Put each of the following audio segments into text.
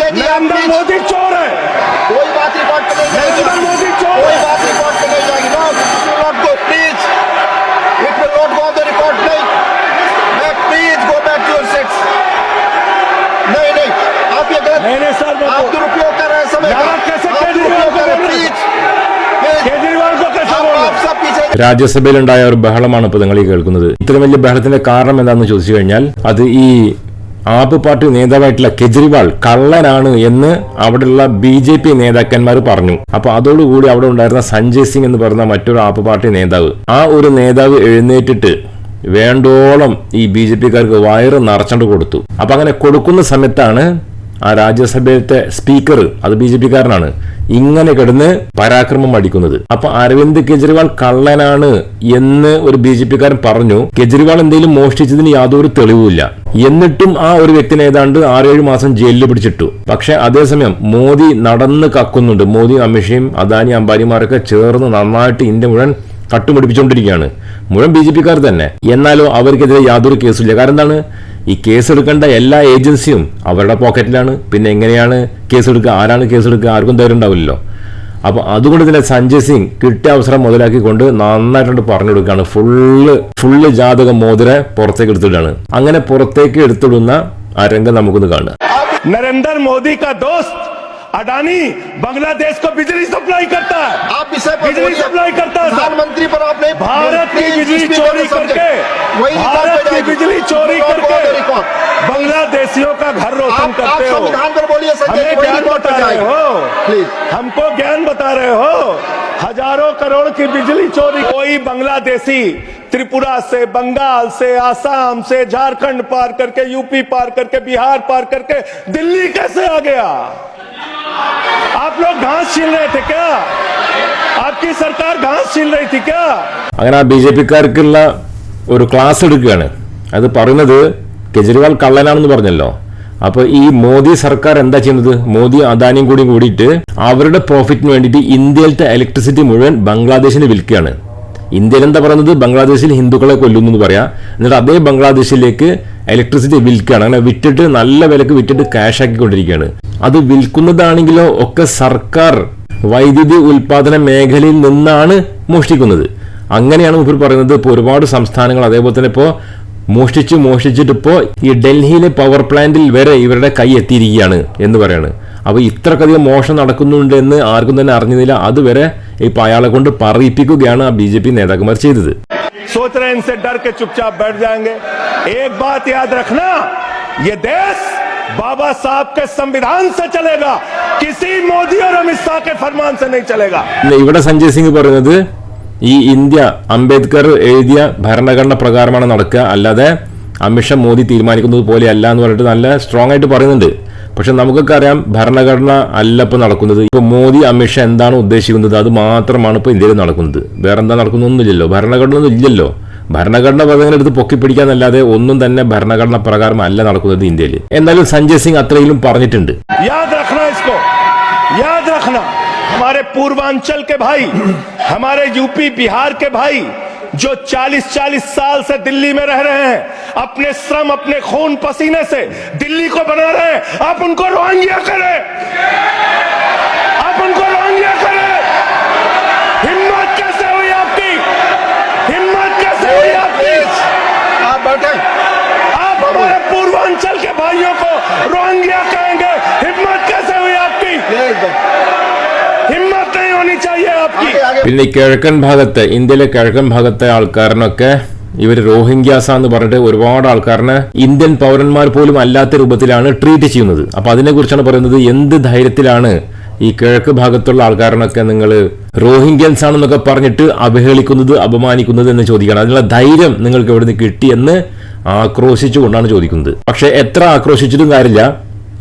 सकेगी आप नरेंद्र प्लीज मोदी चोर है कोई बात रिकॉर्ड पे नहीं जाएगी नरेंद्र मोदी चोर कोई है। बात रिकॉर्ड पे नहीं जाएगी no it will not go please it will not go on the record नहीं मैं please go back to your seats नहीं नहीं आप ये गलत नहीं नहीं सर आप दुरुपयोग कर रहे हैं समय का यहाँ कैसे आप केजरीवाल दुरुपयोग को कर रहे हैं बोल रहे प्लीज केजरीवाल को कैसे आप बोल रहे आप सब पीछे ഒരു ബഹളമാണ് ഇപ്പോൾ നിങ്ങൾ ഈ കേൾക്കുന്നത് ഇത്രയും വലിയ ബഹളത്തിന്റെ കാരണം എന്താണെന്ന് ചോദിച്ചു കഴിഞ്ഞാൽ അത് ഈ ആപ്പ് പാർട്ടി നേതാവായിട്ടുള്ള കെജ്രിവാൾ കള്ളനാണ് എന്ന് അവിടെയുള്ള ബി ജെ പി നേതാക്കന്മാർ പറഞ്ഞു. അപ്പൊ അതോടുകൂടി അവിടെ ഉണ്ടായിരുന്ന സഞ്ജയ് സിംഗ് എന്ന് പറയുന്ന മറ്റൊരു ആപ്പ് പാർട്ടി നേതാവ്. ആ ഒരു നേതാവ് എഴുന്നേറ്റിട്ട് വേണ്ടോളം ഈ ബി ജെ പിക്കാർക്ക് വയറ് നിറച്ചണ്ട് കൊടുത്തു. അപ്പൊ അങ്ങനെ കൊടുക്കുന്ന സമയത്താണ് ആ രാജ്യസഭയിലത്തെ സ്പീക്കർ അത് ബി ജെ പിക്കാരനാണ് ഇങ്ങനെ കിടന്ന് പരാക്രമം അടിക്കുന്നത്. അപ്പൊ അരവിന്ദ് കെജ്രിവാൾ കള്ളനാണ് എന്ന് ഒരു ബി ജെ പിക്കാരൻ പറഞ്ഞു. കെജ്രിവാൾ എന്തെങ്കിലും മോഷ്ടിച്ചതിന് യാതൊരു തെളിവുമില്ല. എന്നിട്ടും ആ ഒരു വ്യക്തിനെ ഏതാണ്ട് ആറേഴ് മാസം ജയിലിൽ പിടിച്ചിട്ടു. പക്ഷെ അതേസമയം മോദി നടന്ന് കക്കുന്നുണ്ട്. മോദി അമിഷയും അദാനി അംബാനിമാരൊക്കെ ചേർന്ന് നന്നായിട്ട് ഇന്ത്യ മുഴുവൻ കട്ടുപിടിപ്പിച്ചുകൊണ്ടിരിക്കുകയാണ് മുഴുവൻ ബി ജെ പിക്കാർ തന്നെ. എന്നാലോ അവർക്കെതിരെ യാതൊരു കേസുമില്ല. കാരണം എന്താണ്? ഈ കേസെടുക്കേണ്ട എല്ലാ ഏജൻസിയും അവരുടെ പോക്കറ്റിലാണ്. പിന്നെ എങ്ങനെയാണ് കേസെടുക്കുക? ആരാണ് കേസെടുക്കുക? ആർക്കും ധൈര്യം ഉണ്ടാവില്ലല്ലോ. അപ്പോൾ അതുകൊണ്ട് തന്നെ സഞ്ജയ് സിംഗ് കിട്ടിയ അവസരം മുതലാക്കിക്കൊണ്ട് നന്നായിട്ടുണ്ട് പറഞ്ഞു കൊടുക്കുകയാണ് ഫുള്ള് ഫുള്ള് ജാതക മോതിര പുറത്തേക്ക് എടുത്തിടാണ് അങ്ങനെ പുറത്തേക്ക് എടുത്തിടുന്ന ആ രംഗം നമുക്കൊന്ന് കാണുക. നരേന്ദ്ര മോദി കാ ദോസ്ത്. अडानी बांग्लादेश को बिजली सप्लाई करता है। आप विषय पर बिजली सप्लाई करता है प्रधानमंत्री पर आपने भारत की बिजली चोरी करके वही भारत की बिजली चोरी करके बांग्लादेशियों का घर रोशन करते हो। संविधान पर बोलिए संजय हमें ज्ञान बता रहे हो। प्लीज़। हमको ज्ञान बता रहे हो। हज़ारों करोड़ की बिजली चोरी। कोई बांग्लादेशी त्रिपुरा से बंगाल से आसाम से झारखंड पार करके यूपी पार करके बिहार पार करके दिल्ली कैसे आ गया? आप लोग घास छीन रहे थे क्या आपकी सरकार घास छीन रही थी क्या അങ്ങനെ ആ ബി ജെ പിക്കാർക്കുള്ള ഒരു ക്ലാസ് എടുക്കുകയാണ് അത് പറയുന്നത് കെജ്രിവാൾ കള്ളനാണെന്ന് പറഞ്ഞല്ലോ അപ്പൊ ഈ മോദി സർക്കാർ എന്താ ചെയ്യുന്നത് മോദി അദാനിയും കൂടി കൂടിയിട്ട് അവരുടെ പ്രോഫിറ്റിന് വേണ്ടിയിട്ട് ഇന്ത്യയിലത്തെ ഇലക്ട്രിസിറ്റി മുഴുവൻ ബംഗ്ലാദേശിന് വിൽക്കുകയാണ് ഇന്ത്യയിൽ എന്താ പറയുന്നത്? ബംഗ്ലാദേശിൽ ഹിന്ദുക്കളെ കൊല്ലുന്നു എന്ന് പറയാം. എന്നിട്ട് അതേ ബംഗ്ലാദേശിലേക്ക് ഇലക്ട്രിസിറ്റി വിൽക്കുകയാണ്. അങ്ങനെ വിറ്റിട്ട് നല്ല വിലക്ക് വിറ്റിട്ട് ക്യാഷ് ആക്കിക്കൊണ്ടിരിക്കുകയാണ്. അത് വിൽക്കുന്നതാണെങ്കിലോ ഒക്കെ സർക്കാർ വൈദ്യുതി ഉൽപാദന മേഖലയിൽ നിന്നാണ് മോഷ്ടിക്കുന്നത്. അങ്ങനെയാണ് മുമ്പിൽ പറയുന്നത്. ഇപ്പോൾ ഒരുപാട് സംസ്ഥാനങ്ങൾ അതേപോലെ തന്നെ ഇപ്പോൾ മോഷ്ടിച്ച് മോഷ്ടിച്ചിട്ട് ഇപ്പോൾ ഈ ഡൽഹിയിലെ പവർ പ്ലാന്റിൽ വരെ ഇവരുടെ കൈ എത്തിയിരിക്കുകയാണ് എന്ന് പറയാണ്. അപ്പോൾ ഇത്രക്കധികം മോഷണം നടക്കുന്നുണ്ട് എന്ന് ആർക്കും തന്നെ അറിഞ്ഞില്ല അതുവരെ ഇപ്പൊ അയാളെ കൊണ്ട് പറയിപ്പിക്കുകയാണ് ആ ബി ജെ പി നേതാക്കന്മാർ ചെയ്തത് सोच रहे हैं इनसे डर के चुपचाप बैठ जाएंगे एक बात याद रखना ये देश बाबा साहब के संविधान से चलेगा किसी मोदी और अमित शाह के फरमान से नहीं चलेगा പിന്നെ ഇവിടെ സഞ്ജയ് സിംഗ് പറയുന്നത് ഈ ഇന്ത്യ അംബേദ്കർ എഴുതിയ ഭരണഘടന പ്രകാരമാണ് നടക്കുക അല്ലാതെ അമിത്ഷാ മോദി തീരുമാനിക്കുന്നത് പോലെയല്ല എന്ന് പറഞ്ഞിട്ട് നല്ല സ്ട്രോങ് ആയിട്ട് പറയുന്നുണ്ട് പക്ഷെ നമുക്കൊക്കെ അറിയാം ഭരണഘടന അല്ല ഇപ്പൊ നടക്കുന്നത് ഇപ്പൊ മോദി അമിത്ഷാ എന്താണ് ഉദ്ദേശിക്കുന്നത് അത് മാത്രമാണ് ഇപ്പൊ ഇന്ത്യയിൽ നടക്കുന്നത് വേറെ എന്താ നടക്കുന്നൊന്നുമില്ലല്ലോ ഭരണഘടന ഒന്നും ഇല്ലല്ലോ ഭരണഘടന പദങ്ങൾ എടുത്ത് പൊക്കിപ്പിടിക്കാന്നല്ലാതെ ഒന്നും തന്നെ ഭരണഘടന പ്രകാരം അല്ല നടക്കുന്നത് ഇന്ത്യയിൽ എന്തായാലും സഞ്ജയ് സിംഗ് അത്രയിലും പറഞ്ഞിട്ടുണ്ട് याद रखना इसको याद रखना हमारे पूर्वांचल के भाई हमारे यूपी बिहार के भाई जो 40-40 साल से दिल्ली में रह रहे हैं अपने श्रम अपने खून पसीने से दिल्ली को बना रहे हैं आप उनको रोहिंग्या करें। आप उनको रोहिंग्या करें। हिम्मत कैसे हुई आपकी? हिम्मत कैसे हुई आपकी? आप बैठे। आप हमारे पूर्वांचल के भाइयों को रोहिंग्या कहेंगे हिम्मत कैसे हुई आपकी? പിന്നെ ഈ കിഴക്കൻ ഭാഗത്ത് ഇന്ത്യയിലെ കിഴക്കൻ ഭാഗത്തെ ആൾക്കാരനൊക്കെ ഇവർ റോഹിംഗ്യാസ എന്ന് പറഞ്ഞിട്ട് ഒരുപാട് ആൾക്കാരനെ ഇന്ത്യൻ പൗരന്മാർ പോലും അല്ലാത്ത രൂപത്തിലാണ് ട്രീറ്റ് ചെയ്യുന്നത്. അപ്പൊ അതിനെ കുറിച്ചാണ് പറയുന്നത് എന്ത് ധൈര്യത്തിലാണ് ഈ കിഴക്ക് ഭാഗത്തുള്ള ആൾക്കാരനൊക്കെ നിങ്ങൾ റോഹിംഗ്യൻസ് ആണെന്നൊക്കെ പറഞ്ഞിട്ട് അവഹേളിക്കുന്നത് അപമാനിക്കുന്നത് എന്ന് ചോദിക്കണം അതിനുള്ള ധൈര്യം നിങ്ങൾക്ക് എവിടെ നിന്ന് കിട്ടിയെന്ന് ആക്രോശിച്ചുകൊണ്ടാണ് ചോദിക്കുന്നത്. പക്ഷെ എത്ര ആക്രോശിച്ചിട്ടും കാര്യമില്ല.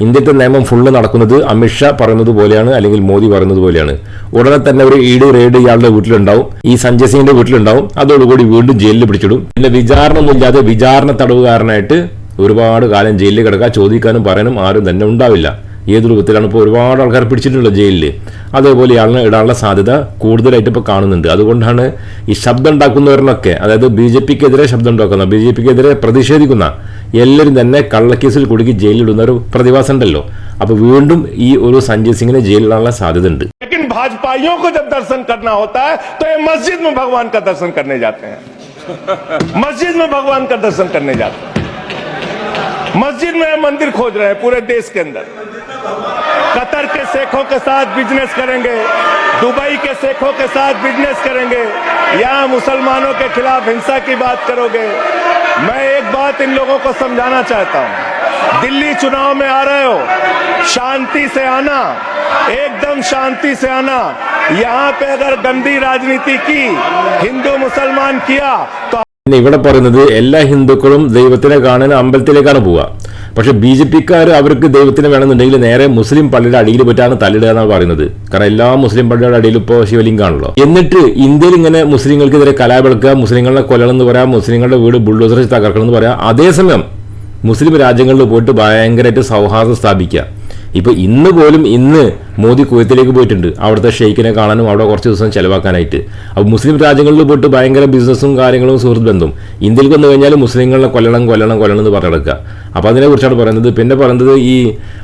ഇന്ത്യത്തെ നിയമം ഫുള്ള് നടക്കുന്നത് അമിത്ഷാ പറയുന്നത് പോലെയാണ് അല്ലെങ്കിൽ മോദി പറയുന്നത് പോലെയാണ്. ഉടനെ തന്നെ ഒരു ഈട് റെയ്ഡ് ഇയാളുടെ വീട്ടിലുണ്ടാവും. ഈ സഞ്ജയ് സിംഗിന്റെ വീട്ടിലുണ്ടാവും. അതോടുകൂടി വീണ്ടും ജയിലിൽ പിടിച്ചിടും. പിന്നെ വിചാരണ ഒന്നുമില്ലാതെ വിചാരണ തടവുകാരനായിട്ട് ഒരുപാട് കാലം ജയിലിൽ കിടക്കുക ചോദിക്കാനും പറയാനും ആരും തന്നെ ഉണ്ടാവില്ല. ഏത് രൂപത്തിലാണ് ഇപ്പോൾ ഒരുപാട് ആൾക്കാർ പിടിച്ചിട്ടുള്ളത് ജയിലിൽ അതേപോലെ ഇയാളിനെ ഇടാനുള്ള സാധ്യത കൂടുതലായിട്ട് ഇപ്പോൾ കാണുന്നുണ്ട് അതുകൊണ്ടാണ് ഈ ശബ്ദം ഉണ്ടാക്കുന്നവരിനൊക്കെ അതായത് ബി ജെ പിക്കെതിരെ ശബ്ദം ഉണ്ടാക്കുന്ന ബി ജെ പിക്കെതിരെ പ്രതിഷേധിക്കുന്ന എല്ലാവരും തന്നെ കള്ളക്കേസിൽ കുടുക്കി ജയിലിലിടുന്ന ഒരു പ്രതിഭാസം ഉണ്ടല്ലോ അപ്പൊ വീണ്ടും ഈ ഒരു സഞ്ജയ് സിംഗിനെ ജയിലിലാനുള്ള സാധ്യത ഉണ്ട് लेकिन भाजपाइयों को जब दर्शन करना होता है तो ये मस्जिद में भगवान का दर्शन करने जाते हैं मस्जिद में भगवान का दर्शन करने जाते हैं मस्जिद में मंदिर खोज रहे हैं पूरे देश के अंदर कतर के शेखों के साथ बिजनेस करेंगे दुबई के शेखों के साथ बिजनेस करेंगे यहाँ मुसलमानों के खिलाफ हिंसा की बात करोगे मैं एक बात इन लोगों को समझाना चाहता हूँ दिल्ली चुनाव में आ रहे हो शांति से आना एकदम शांति से आना यहाँ पे अगर गंदी राजनीति की हिंदू मुसलमान किया तो പിന്നെ ഇവിടെ പറയുന്നത് എല്ലാ ഹിന്ദുക്കളും ദൈവത്തിനെ കാണാൻ അമ്പലത്തിലേക്കാണ് പോവുക പക്ഷെ ബി ജെ പിക്കാർ അവർക്ക് ദൈവത്തിന് വേണമെന്നുണ്ടെങ്കിൽ നേരെ മുസ്ലിം പള്ളിയുടെ അടിയിൽ പറ്റാണ് തല്ലിടുക എന്നാണ് പറയുന്നത്. കാരണം എല്ലാ മുസ്ലിം പള്ളിയുടെ അടിയിൽ ഇപ്പോൾ ശിവലിംഗാണല്ലോ. എന്നിട്ട് ഇന്ത്യയിൽ ഇങ്ങനെ മുസ്ലിങ്ങൾക്കെതിരെ കലാപിളക്കുക മുസ്ലിങ്ങളെ കൊല്ലണം എന്ന് പറയാം മുസ്ലിങ്ങളുടെ വീട് ബുൾഡോസർ തകർക്കണം എന്ന് പറയാം അതേസമയം മുസ്ലിം രാജ്യങ്ങളിൽ പോയിട്ട് ഭയങ്കരമായിട്ട് സൗഹാർദ്ദം സ്ഥാപിക്കുക. ഇപ്പൊ ഇന്ന് പോലും ഇന്ന് മോദി കുവൈത്തിലേക്ക് പോയിട്ടുണ്ട് അവിടുത്തെ ഷെയ്ഖിനെ കാണാനും അവിടെ കുറച്ച് ദിവസം ചെലവാക്കാനായിട്ട് അപ്പോൾ മുസ്ലിം രാജ്യങ്ങളിൽ പോയിട്ട് ഭയങ്കര ബിസിനസ്സും കാര്യങ്ങളും സുഹൃത്ത് ബന്ധവും ഇന്ത്യയിൽ വന്നു കഴിഞ്ഞാൽ മുസ്ലിങ്ങളെ കൊല്ലണം കൊല്ലണം കൊല്ലണം എന്ന് പറഞ്ഞെടുക്കുക അപ്പോൾ അതിനെക്കുറിച്ചാണ് പറയുന്നത് പിന്നെ പറയുന്നത് ഈ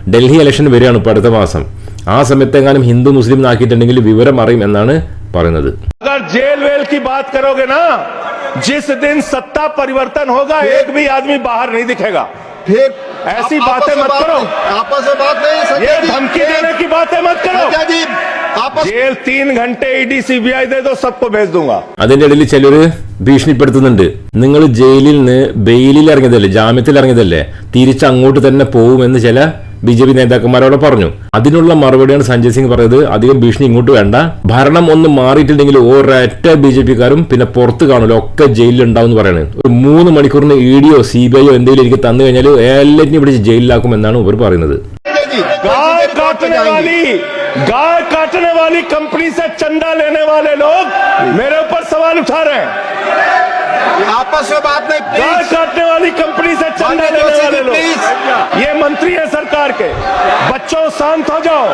ഡൽഹി ഇലക്ഷൻ വരികയാണ് ഇപ്പോൾ അടുത്ത മാസം ആ സമയത്തെങ്ങാനും ഹിന്ദു മുസ്ലിം ആക്കിയിട്ടുണ്ടെങ്കിൽ വിവരം അറിയും എന്നാണ് പറയുന്നത് अगर जेल वेल की बात करोगे ना जिस दिन सत्ता परिवर्तन होगा एक भी आदमी बाहर नहीं दिखेगा फिर ऐसी आप- बातें आपस में मत बात करो। नहीं, आपस में बात नहीं ये संजय जी, धमकी एक- देने की बातें मत करो संजय जी आपस जेल तीन घंटे ईडी सीबीआई दे दो सबको भेज दूंगा അതിന്റെ ഇടയിൽ ചിലര് ഭീഷണിപ്പെടുത്തുന്നുണ്ട് നിങ്ങൾ ജയിലിൽ നിന്ന് ബെയിലിൽ ഇറങ്ങിയതല്ലേ ജാമ്യത്തിൽ ഇറങ്ങിയതല്ലേ തിരിച്ച് അങ്ങോട്ട് തന്നെ പോകുമെന്ന് ചില ബി ജെ പി നേതാക്കന്മാരോട് പറഞ്ഞു അതിനുള്ള മറുപടിയാണ് സഞ്ജയ് സിംഗ് പറഞ്ഞത് അധികം ഭീഷണി ഇങ്ങോട്ട് വേണ്ട ഭരണം ഒന്ന് മാറിയിട്ടുണ്ടെങ്കിൽ ഒരൊറ്റ ബി ജെ പിക്കാരും പിന്നെ പുറത്ത് കാണൂല ഒക്കെ ജയിലിൽ ഉണ്ടാവും എന്ന് പറയുന്നത് ഒരു മൂന്ന് മണിക്കൂറിന് ഇ ഡിയോ സി ബി ഐയോ എന്തെങ്കിലും എനിക്ക് തന്നു കഴിഞ്ഞാൽ എല്ലാറ്റിനും പിടിച്ച് ജയിലിലാക്കും എന്നാണ് ഇവർ പറയുന്നത് संजय जी गाय रिपोर्ट पे काटने जाएंगे। वाली गाय काटने वाली कंपनी से चंदा लेने वाले लोग मेरे ऊपर सवाल उठा रहे हैं आपस में बात नहीं गाय प्लीज काटने वाली कंपनी से चंदा माननीय लेने जोशी वाले जी, लोग प्लीज। ये मंत्री है सरकार के बच्चों शांत हो जाओ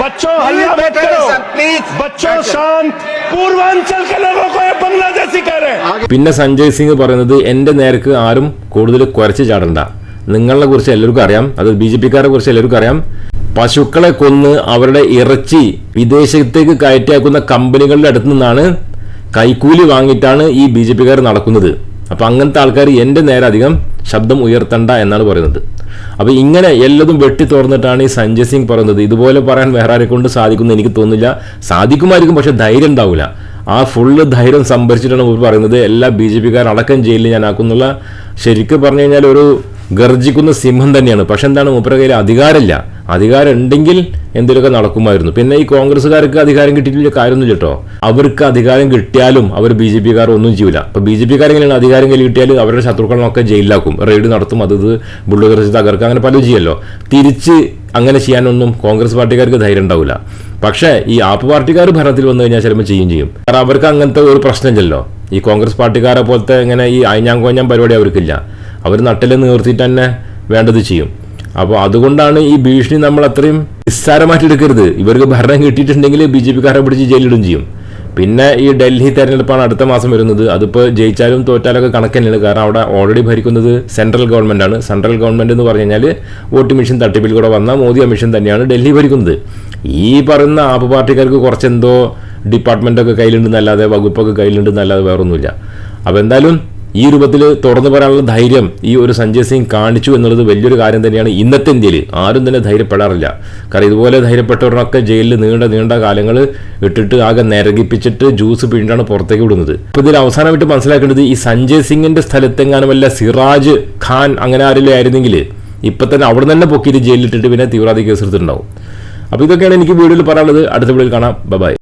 बच्चों प्लीज हल्ला मत बैठे करो सर, प्लीज बच्चों बैठे। शांत पूर्वांचल के लोगों को ये बांग्लादेशी कह रहे हैं പിന്നെ സഞ്ജയ് സിംഗ് പറയുന്നത് എന്റെ നേർക്ക് ആരും കൂടുതൽ കുരച്ച് ചാടണ്ട നിങ്ങളെ കുറിച്ച് എല്ലാവർക്കും അറിയാം അത് ബി ജെ പിക്കാരെ കുറിച്ച് എല്ലാവർക്കും അറിയാം പശുക്കളെ കൊന്ന് അവരുടെ ഇറച്ചി വിദേശത്തേക്ക് കയറ്റിയാക്കുന്ന കമ്പനികളുടെ അടുത്ത് നിന്നാണ് കൈക്കൂലി വാങ്ങിയിട്ടാണ് ഈ ബി ജെ പിക്കാർ നടക്കുന്നത്. അപ്പോൾ അങ്ങനത്തെ ആൾക്കാർ എന്റെ നേരെ അധികം ശബ്ദം ഉയർത്തണ്ട എന്നാണ് പറയുന്നത്. അപ്പോൾ ഇങ്ങനെ എല്ലതും വെട്ടി തുറന്നിട്ടാണ് ഈ സഞ്ജയ് സിംഗ് പറയുന്നത്. ഇതുപോലെ പറയാൻ വേറെ ആരെ കൊണ്ട് സാധിക്കുന്നു എനിക്ക് തോന്നുന്നില്ല. സാധിക്കുമായിരിക്കും പക്ഷേ ധൈര്യം ഉണ്ടാവില്ല. ആ ഫുള്ള് ധൈര്യം സംഭരിച്ചിട്ടാണ് പറയുന്നത്. എല്ലാ ബി ജെ പിക്കാർ അടക്കം ജയിലിൽ ഞാൻ ആക്കുന്നുള്ള ശരിക്കും പറഞ്ഞു കഴിഞ്ഞാൽ ഒരു ഗർജിക്കുന്ന സിംഹം തന്നെയാണ്. പക്ഷെ എന്താണ് മൂപ്പരുടെ കയ്യിൽ അധികാരമില്ല. അധികാരം ഉണ്ടെങ്കിൽ എന്തെങ്കിലുമൊക്കെ നടക്കുമായിരുന്നു. പിന്നെ ഈ കോൺഗ്രസ്സുകാർക്ക് അധികാരം കിട്ടിയിട്ടില്ല കാര്യമൊന്നും കേട്ടോ. അവർക്ക് അധികാരം കിട്ടിയാലും അവർ ബി ജെ പിക്കാർ ഒന്നും ചെയ്യില്ല അപ്പൊ ബി ജെ പിക്കാരെങ്കിലും അധികാരം കയ്യിൽ കിട്ടിയാൽ അവരുടെ ശത്രുക്കളൊക്കെ ജയിലിലാക്കും. റെയ്ഡ് നടത്തും അത് ഇത് ബുള്ളുകർ തകർക്കുക അങ്ങനെ പലതും ചെയ്യല്ലോ. തിരിച്ച് അങ്ങനെ ചെയ്യാനൊന്നും കോൺഗ്രസ് പാർട്ടിക്കാർക്ക് ധൈര്യം ഉണ്ടാവില്ല പക്ഷേ ഈ ആപ്പ് പാർട്ടിക്കാർ ഭരണത്തിൽ വന്നു കഴിഞ്ഞാൽ ചിലപ്പോൾ ചെയ്യും ചെയ്യും. കാരണം അവർക്ക് അങ്ങനത്തെ ഒരു പ്രശ്നമില്ലല്ലോ. ഈ കോൺഗ്രസ് പാർട്ടിക്കാരെ പോലത്തെ ഇങ്ങനെ ഈ അയഞ്ഞാൻ കോഞ്ഞാൻ പരിപാടി അവർക്കില്ല. അവർ നട്ടിൽ നിർത്തിയിട്ട് തന്നെ വേണ്ടത് ചെയ്യും. അപ്പോൾ അതുകൊണ്ടാണ് ഈ ഭീഷണി നമ്മൾ അത്രയും നിസ്സാരമായിട്ട് എടുക്കരുത് ഇവർക്ക് ഭരണം കിട്ടിയിട്ടുണ്ടെങ്കിൽ ബി ജെ പിക്കാരെ പിടിച്ച് ജയിലിടും ചെയ്യും. പിന്നെ ഈ ഡൽഹി തെരഞ്ഞെടുപ്പാണ് അടുത്ത മാസം വരുന്നത്. അതിപ്പോൾ ജയിച്ചാലും തോറ്റാലൊക്കെ കണക്ക് തന്നെയാണ്. കാരണം അവിടെ ഓൾറെഡി ഭരിക്കുന്നത് സെൻട്രൽ ഗവൺമെന്റാണ് സെൻട്രൽ ഗവൺമെന്റ് എന്ന് പറഞ്ഞു കഴിഞ്ഞാൽ വോട്ട് മെഷീൻ തട്ടിപ്പിൽ കൂടെ വന്ന മോദി അമിഷൻ തന്നെയാണ് ഡൽഹി ഭരിക്കുന്നത്. ഈ പറയുന്ന ആപ്പ് പാർട്ടിക്കാർക്ക് കുറച്ചെന്തോ ഡിപ്പാർട്ട്മെന്റൊക്കെ കയ്യിലുണ്ടെന്നല്ലാതെ വകുപ്പൊക്കെ കയ്യിലുണ്ടെന്നല്ലാതെ വേറൊന്നുമില്ല. അപ്പോൾ എന്തായാലും ഈ രൂപത്തിൽ തുറന്നു പറയാനുള്ള ധൈര്യം ഈ ഒരു സഞ്ജയ് സിംഗ് കാണിച്ചു എന്നുള്ളത് വലിയൊരു കാര്യം തന്നെയാണ് ഇന്നത്തെ ഇന്ത്യയിൽ. ആരും തന്നെ ധൈര്യപ്പെടാറില്ല. കാരണം ഇതുപോലെ ധൈര്യപ്പെട്ടവരൊക്കെ ജയിലിൽ നീണ്ട നീണ്ട കാലങ്ങൾ ഇട്ടിട്ട് ആകെ നിരകിപ്പിച്ചിട്ട് ജ്യൂസ് പിഴിഞ്ഞാണ് പുറത്തേക്ക് വിടുന്നത്. അപ്പൊ ഇതിൽ അവസാനമായിട്ട് മനസ്സിലാക്കേണ്ടത് ഈ സഞ്ജയ് സിംഗിന്റെ സ്ഥലത്തെങ്ങാനും വല്ല സിറാജ് ഖാൻ അങ്ങനെ ആരെങ്കിലും ആയിരുന്നെങ്കിൽ ഇപ്പൊ തന്നെ അവിടെ തന്നെ പൊക്കിയിട്ട് ജയിലിലിട്ടിട്ട് പിന്നെ തീവ്രവാദി കേസ് എടുത്തിട്ടുണ്ടാവും അപ്പോൾ ഇതൊക്കെയാണ് എനിക്ക് വീഡിയോയിൽ പറയാനുള്ളത്. അടുത്ത വീഡിയോയിൽ കാണാം. ബൈ